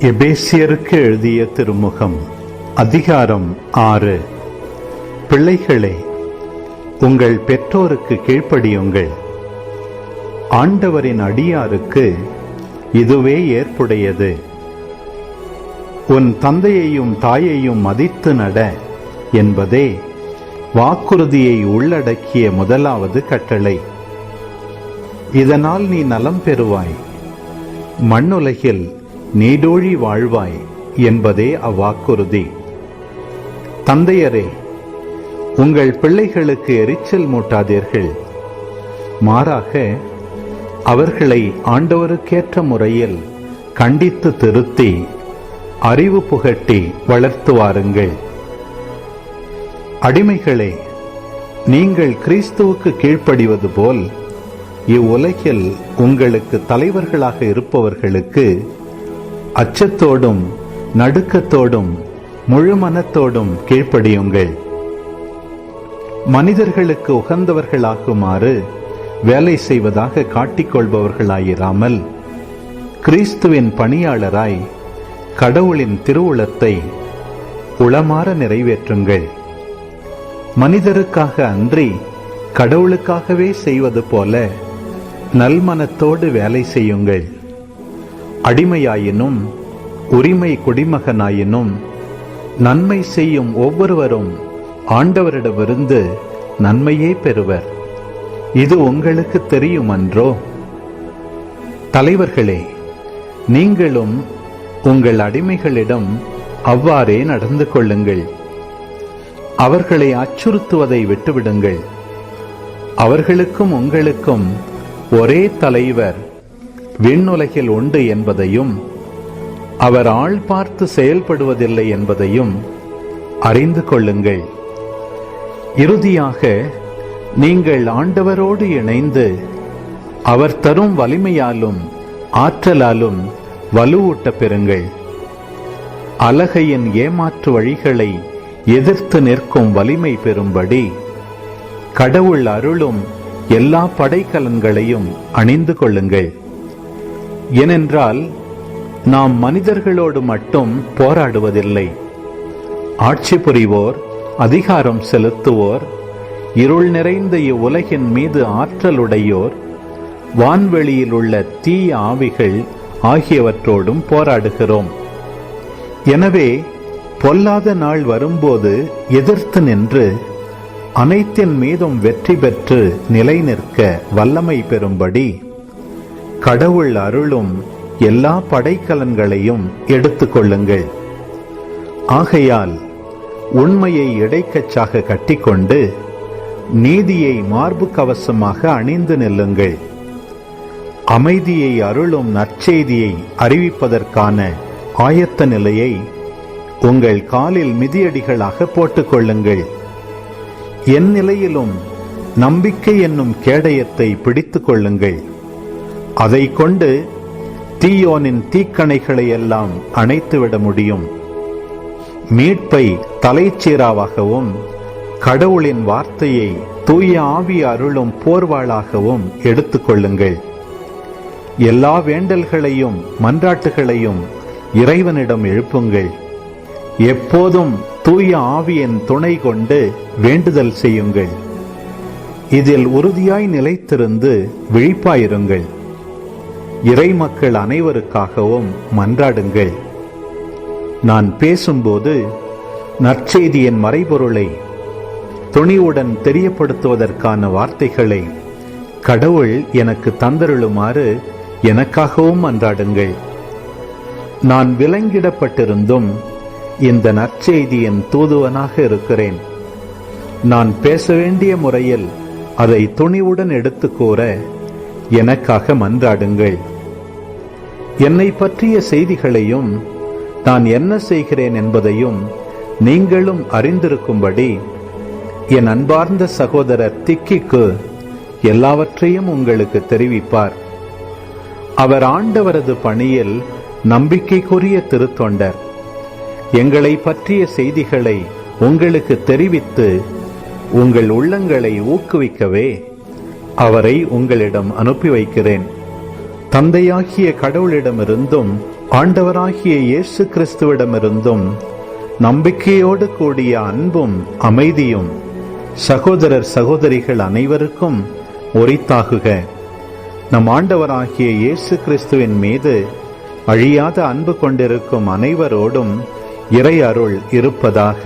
எபேசியருக்கு எழுதிய திருமுகம் அதிகாரம் ஆறு. பிள்ளைகளே உங்கள் பெற்றோருக்கு கீழ்ப்படியுங்கள். ஆண்டவரின் அடியாருக்கு இதுவே ஏற்புடையது. உன் தந்தையையும் தாயையும் மதித்து நட என்பதே வாக்குறுதியை உள்ளடக்கிய முதலாவது கட்டளை. இதனால் நீ நலம் பெறுவாய். மண்ணுலகில் நீடோழி வாழ்வாய் என்பதே அவ்வாக்குறுதி. தந்தையரே உங்கள் பிள்ளைகளுக்கு எரிச்சல் மூட்டாதீர்கள். மாறாக அவர்களை ஆண்டவருக்கேற்ற முறையில் கண்டித்து திருத்தி அறிவு புகட்டி வளர்த்து வாருங்கள். அடிமைகளே நீங்கள் கிறிஸ்துவுக்கு கீழ்ப்படிவது போல் இவ்வுலகில் உங்களுக்கு தலைவர்களாக இருப்பவர்களுக்கு அச்சத்தோடும் நடுக்கத்தோடும் முழு மனத்தோடும் கீழ்ப்படியுங்கள். மனிதர்களுக்கு உகந்தவர்களாகுமாறு வேலை செய்வதாக காட்டிக்கொள்பவர்களாயிராமல் கிறிஸ்துவின் பணியாளராய் கடவுளின் திருவுளத்தை உளமாற நிறைவேற்றுங்கள். மனிதருக்காக அன்றி கடவுளுக்காகவே செய்வது போல நல்மனத்தோடு வேலை செய்யுங்கள். அடிமையாயினும் உரிமை குடிமகனாயினும் நன்மை செய்யும் ஒவ்வொருவரும் ஆண்டவரிடமிருந்து நன்மையே பெறுவர். இது உங்களுக்கு தெரியுமன்றோ? தலைவர்களே நீங்களும் உங்கள் அடிமைகளிடம் அவ்வாறே நடந்து கொள்ளுங்கள். அவர்களை அச்சுறுத்துவதை விட்டுவிடுங்கள். அவர்களுக்கும் உங்களுக்கும் ஒரே தலைவர் விண்ணுலகில் உண்டு என்பதையும் அவர் ஆள் பார்த்து செயல்படுவதில்லை என்பதையும் அறிந்து கொள்ளுங்கள். இறுதியாக நீங்கள் ஆண்டவரோடு இணைந்து அவர் தரும் வலிமையாலும் ஆற்றலாலும் வலுவூட்ட பெறுங்கள். அலகையின் ஏமாற்று வழிகளை எதிர்த்து நிற்கும் வலிமை பெறும்படி கடவுள் அருளும் எல்லா படைக்கலன்களையும் அணிந்து கொள்ளுங்கள். ஏனென்றால் நாம் மனிதர்களோடு மட்டும் போராடுவதில்லை. ஆட்சி புரிவோர் அதிகாரம் செலுத்துவோர் இருள் நிறைந்த இவ்வுலகின் மீது ஆற்றலுடையோர் வான்வெளியில் உள்ள தீய ஆவிகள் ஆகியவற்றோடும் போராடுகிறோம். எனவே பொல்லாத நாள் வரும்போது எதிர்த்து நின்று அனைத்தின் மீதும் வெற்றி பெற்று நிலை நிற்க வல்லமை பெறும்படி கடவுள் அருளும் எல்லா படைக்கலன்களையும் எடுத்துக்கொள்ளுங்கள் ஆகையால் உண்மையை இடைக்கச்சாக கட்டிக்கொண்டு நீதியை மார்பு கவசமாக அணிந்து நில்லுங்கள். அமைதியை அருளும் நற்செய்தியை அறிவிப்பதற்கான ஆயத்த நிலையை உங்கள் காலில் மிதியடிகளாக போட்டுக்கொள்ளுங்கள் என் நிலையிலும் நம்பிக்கை என்னும் கேடயத்தை பிடித்துக் கொள்ளுங்கள். அதை கொண்டு தீயோனின் தீக்கணைகளை எல்லாம் அணைத்துவிட முடியும். மீட்பை தலைச்சீராவாகவும் கடவுளின் வார்த்தையை தூய ஆவி அருளும் போர்வாளாகவும் எடுத்துக்கொள்ளுங்கள் எல்லா வேண்டல்களையும் மன்றாட்டுகளையும் இறைவனிடம் எழுப்புங்கள். எப்போதும் தூய ஆவியின் துணை கொண்டு வேண்டுதல் செய்யுங்கள். இதில் உறுதியாய் நிலைத்திருந்து விழிப்பாயிருங்கள். இறை மக்கள் அனைவருக்காகவும் மன்றாடுங்கள். நான் பேசும்போது நற்செய்தியின் மறைபொருளை துணிவுடன் தெரியப்படுத்துவதற்கான வார்த்தைகளை கடவுள் எனக்கு தந்தருளுமாறு எனக்காகவும் மன்றாடுங்கள். நான் விலங்கிடப்பட்டிருந்தும் இந்த நற்செய்தியின் தூதுவனாக இருக்கிறேன். நான் பேச வேண்டிய முறையில் அதை துணிவுடன் எடுத்து கூற எனக்காக மன்றாடுங்கள். என்னை பற்றிய செய்திகளையும் நான் என்ன செய்கிறேன் என்பதையும் நீங்களும் அறிந்திருக்கும்படி என் அன்பார்ந்த சகோதரர் திக்கிக்கு எல்லாவற்றையும் உங்களுக்கு தெரிவிப்பார். அவர் ஆண்டவரது பணியில் நம்பிக்கைக்குரிய திருத்தொண்டர். எங்களை பற்றிய செய்திகளை உங்களுக்கு தெரிவித்து உங்கள் உள்ளங்களை ஊக்குவிக்கவே அவரை உங்களிடம் அனுப்பி வைக்கிறேன். தந்தையாகிய கடவுளிடமிருந்தும் ஆண்டவராகிய இயேசு கிறிஸ்துவிடமிருந்தும் நம்பிக்கையோடு கூடிய அன்பும் அமைதியும் சகோதரர் சகோதரிகள் அனைவருக்கும் உரித்தாகுக. நம் ஆண்டவராகிய இயேசு கிறிஸ்துவின் மீது அழியாத அன்பு கொண்டிருக்கும் அனைவரோடும் இறை அருள் இருப்பதாக